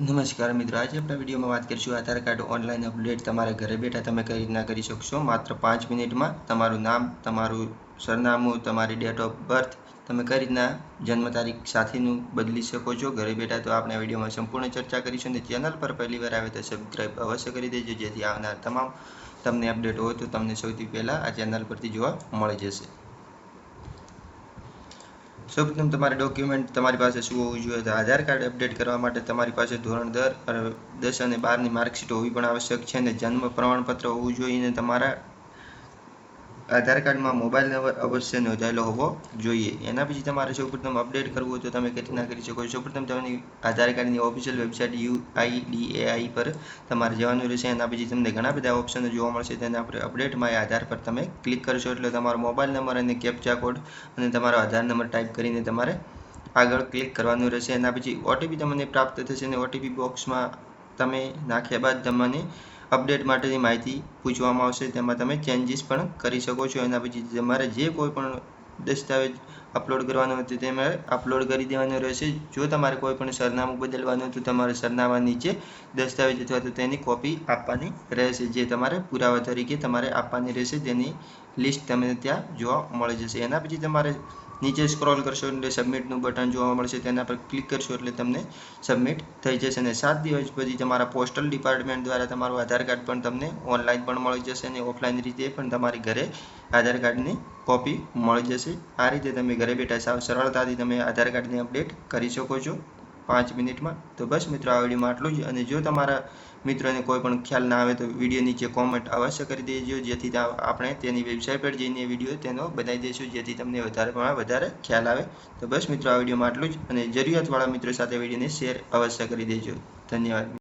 નમસ્કાર મિત્રો, આજે આપણા વિડીયોમાં વાત કરીશું આધાર કાર્ડ ઓનલાઈન અપડેટ તમારે ઘરે બેઠા તમે કઈ રીતના કરી શકશો? માત્ર પાંચ મિનિટમાં તમારું નામ, તમારું સરનામું, તમારી ડેટ ઓફ બર્થ તમે કઈ રીતના જન્મ તારીખ સાથેનું બદલી શકો છો? ઘરે બેઠા તો આપણે વિડીયોમાં સંપૂર્ણ ચર્ચા કરીશું અને ચેનલ પર પહેલી વાર આવે તો સબસ્ક્રાઈબ અવશ્ય કરી દેજો, જેથી આવનાર તમામ તમને અપડેટ હોય તો તમને સૌથી પહેલાં આ ચેનલ પરથી જોવા મળી જશે. સૌપ્રથમ તમારે ડોક્યુમેન્ટ તમારી પાસે શું હોવું જોઈએ તો આધાર કાર્ડ અપડેટ કરવા માટે તમારી પાસે ધોરણ દર દસ અને બારની માર્કશીટ હોવી પણ આવશ્યક છે અને જન્મ પ્રમાણપત્ર હોવું જોઈએ અને તમારા આધાર કાર્ડમાં મોબાઈલ નંબર અવશ્ય નોંધાયેલો હોવો જોઈએ. એના પછી તમારે સૌપ્રથમ અપડેટ કરવું હોય તો તમે કઈ કરી શકો છો. સૌપ્રથમ તમારી આધાર કાર્ડની ઓફિશિયલ વેબસાઇટ યુઆઈડીએઆઈ પર તમારે જવાનું રહેશે. એના પછી તમને ઘણા બધા ઓપ્શનો જોવા મળશે. તેના પર અપડેટ માય આધાર પર તમે ક્લિક કરશો. એટલે તમારો મોબાઈલ નંબર અને કેપ્ચા કોડ અને તમારો આધાર નંબર ટાઈપ કરીને તમારે આગળ ક્લિક કરવાનું રહેશે. એના પછી ઓટીપી તમને પ્રાપ્ત થશે અને ઓટીપી બોક્સમાં તમે નાખ્યા બાદ તમને અપડેટ માટેની માહિતી પૂછવામાં આવશે. તેમાં તમે ચેન્જીસ પણ કરી શકો છો. એના પછી તમારે જે કોઈ પણ દસ્તાવેજ અપલોડ કરવાનો હોય તો તમારે અપલોડ કરી દેવાનો રહેશે. જો તમારે કોઈ પણ સરનામું બદલવાનું હતું તમારે સરનામા નીચે દસ્તાવેજ અથવા તો તેની કોપી આપવાની રહેશે. જે તમારે પુરાવા તરીકે તમારે આપવાની રહેશે. તેની લિસ્ટ તમને ત્યાં જોવા મળી જશે. એના પછી તમારે નીચે સ્ક્રોલ કરશો એટલે સબમિટનું બટન જોવા મળશે, તેના પર ક્લિક કરશો એટલે તમને સબમિટ થઈ જશે અને સાત દિવસ પછી તમારા પોસ્ટલ ડિપાર્ટમેન્ટ દ્વારા તમારું આધાર કાર્ડ પણ તમને ઓનલાઈન પણ મળી જશે અને ઓફલાઈન રીતે પણ તમારી ઘરે આધાર કાર્ડની કોપી મળી જશે. આ રીતે તમે ઘરે બેઠા સાવ સરળતાથી તમે આધાર કાર્ડને અપડેટ કરી શકો છો. પાંચ મિનિટમાં. તો બસ મિત્રો, આ વિડીયોમાં આટલું જ. અને જો તમારા મિત્રોને કોઈ પણ ખ્યાલ ના આવે તો વીડિયો નીચે કોમેન્ટ અવશ્ય કરી દેજો. જેથી આપણે તેની વેબસાઇટ પર જઈને વીડિયો તેનો બનાવી દઈશું. જેથી તમને વધારે વધારે ખ્યાલ આવે. તો બસ મિત્રો, આ વિડીયોમાં આટલું જ. અને જરૂરિયાતવાળા મિત્રો સાથે વિડીયોને શેર અવશ્ય કરી દેજો. ધન્યવાદ